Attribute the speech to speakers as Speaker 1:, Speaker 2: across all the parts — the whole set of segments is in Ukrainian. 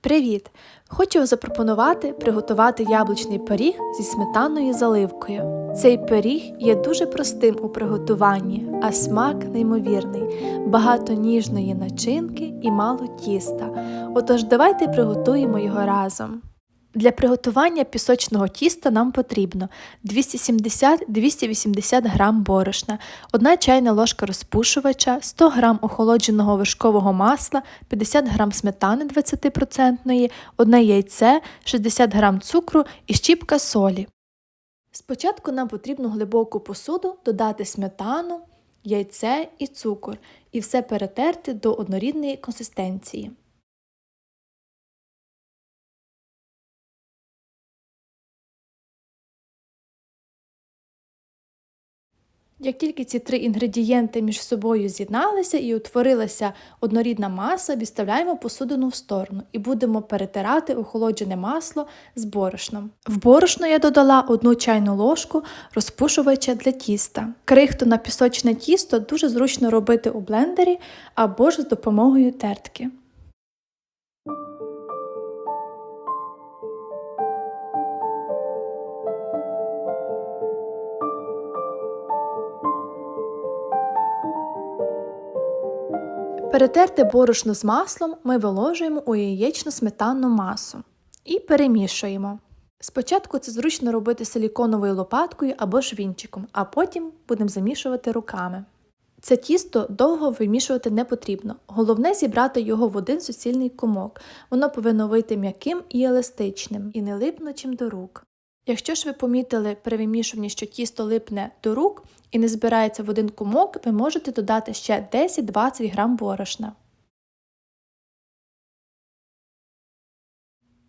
Speaker 1: Привіт! Хочу запропонувати приготувати яблучний пиріг зі сметаною заливкою. Цей пиріг є дуже простим у приготуванні, а смак неймовірний, багато ніжної начинки і мало тіста. Отож, давайте приготуємо його разом. Для приготування пісочного тіста нам потрібно 270-280 г борошна, 1 чайна ложка розпушувача, 100 г охолодженого вершкового масла, 50 г сметани 20%, 1 яйце, 60 г цукру і щіпка солі. Спочатку нам потрібно глибоку посуду додати сметану, яйце і цукор і все перетерти до однорідної консистенції. Як тільки ці три інгредієнти між собою з'єдналися і утворилася однорідна маса, відставляємо посудину в сторону і будемо перетирати охолоджене масло з борошном. В борошно я додала одну чайну ложку розпушувача для тіста. Крихту на пісочне тісто дуже зручно робити у блендері або ж з допомогою тертки. Перетерте борошно з маслом ми виложуємо у яєчну сметанну масу і перемішуємо. Спочатку це зручно робити силіконовою лопаткою або ж а потім будемо замішувати руками. Це тісто довго вимішувати не потрібно. Головне зібрати його в один суцільний комок. Воно повинно вийти м'яким і еластичним, і не липнучим до рук. Якщо ж ви помітили при вимішуванні, що тісто липне до рук і не збирається в один комок, ви можете додати ще 10-20 г борошна.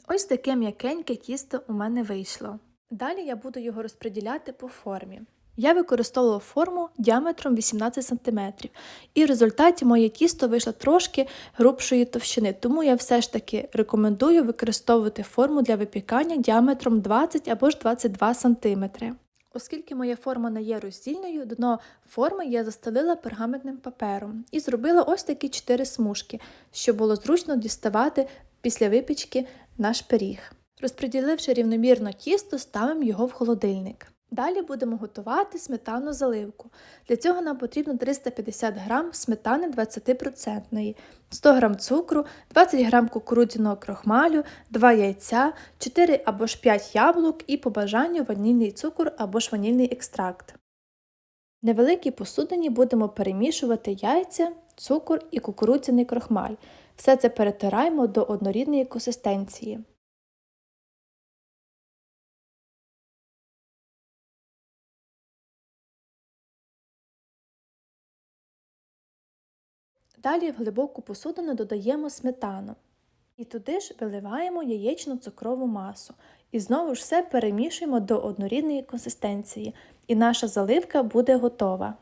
Speaker 1: Ось таке м'якеньке тісто у мене вийшло. Далі я буду його розподіляти по формі. Я використовувала форму діаметром 18 см, і в результаті моє тісто вийшло трошки грубшої товщини, тому я все ж таки рекомендую використовувати форму для випікання діаметром 20 або ж 22 см. Оскільки моя форма не є роздільною, дно форми я застелила пергаментним папером і зробила ось такі 4 смужки, щоб було зручно діставати після випічки наш пиріг. Розподіливши рівномірно тісто, ставимо його в холодильник. Далі будемо готувати сметану заливку. Для цього нам потрібно 350 г сметани 20%, 100 г цукру, 20 г кукурудзяного крохмалю, 2 яйця, 4 або ж 5 яблук і по бажанню ванільний цукор або ж ванільний екстракт. В невеликій посудині будемо перемішувати яйця, цукор і кукурудзяний крохмаль. Все це перетираємо до однорідної консистенції. Далі в глибоку посудину додаємо сметану. І туди ж виливаємо яєчну цукрову масу. І знову ж все перемішуємо до однорідної консистенції, і наша заливка буде готова.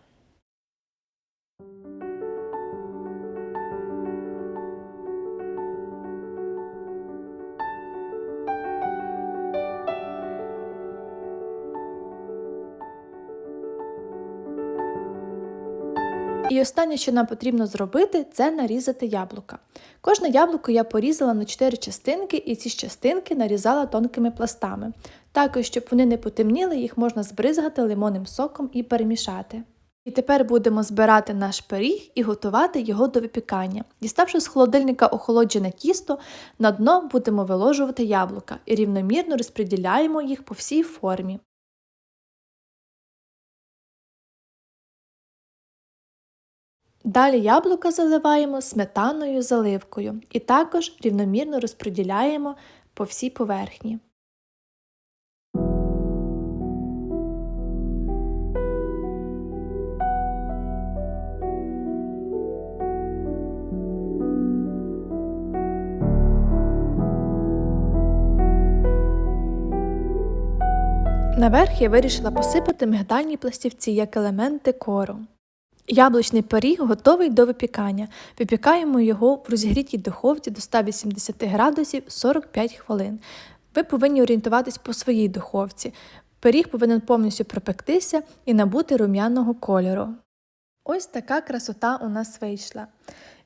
Speaker 1: І останнє, що нам потрібно зробити, це нарізати яблука. Кожне яблуко я порізала на 4 частинки, і ці частинки нарізала тонкими пластами. Також, щоб вони не потемніли, їх можна збризгати лимонним соком і перемішати. І тепер будемо збирати наш пиріг і готувати його до випікання. Діставши з холодильника охолоджене тісто, на дно будемо виложувати яблука і рівномірно розподіляємо їх по всій формі. Далі яблука заливаємо сметаною заливкою і також рівномірно розподіляємо по всій поверхні. Наверх я вирішила посипати мигдальні пластівці як елемент декору. Яблучний пиріг готовий до випікання. Випікаємо його в розігрітій духовці до 180 градусів 45 хвилин. Ви повинні орієнтуватись по своїй духовці. Пиріг повинен повністю пропектися і набути рум'яного кольору. Ось така красота у нас вийшла.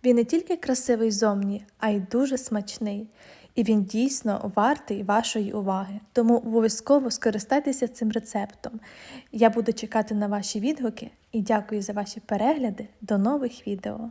Speaker 1: Він не тільки красивий зовні, а й дуже смачний. І він дійсно вартий вашої уваги. Тому обов'язково скористайтеся цим рецептом. Я буду чекати на ваші відгуки і дякую за ваші перегляди. До нових відео!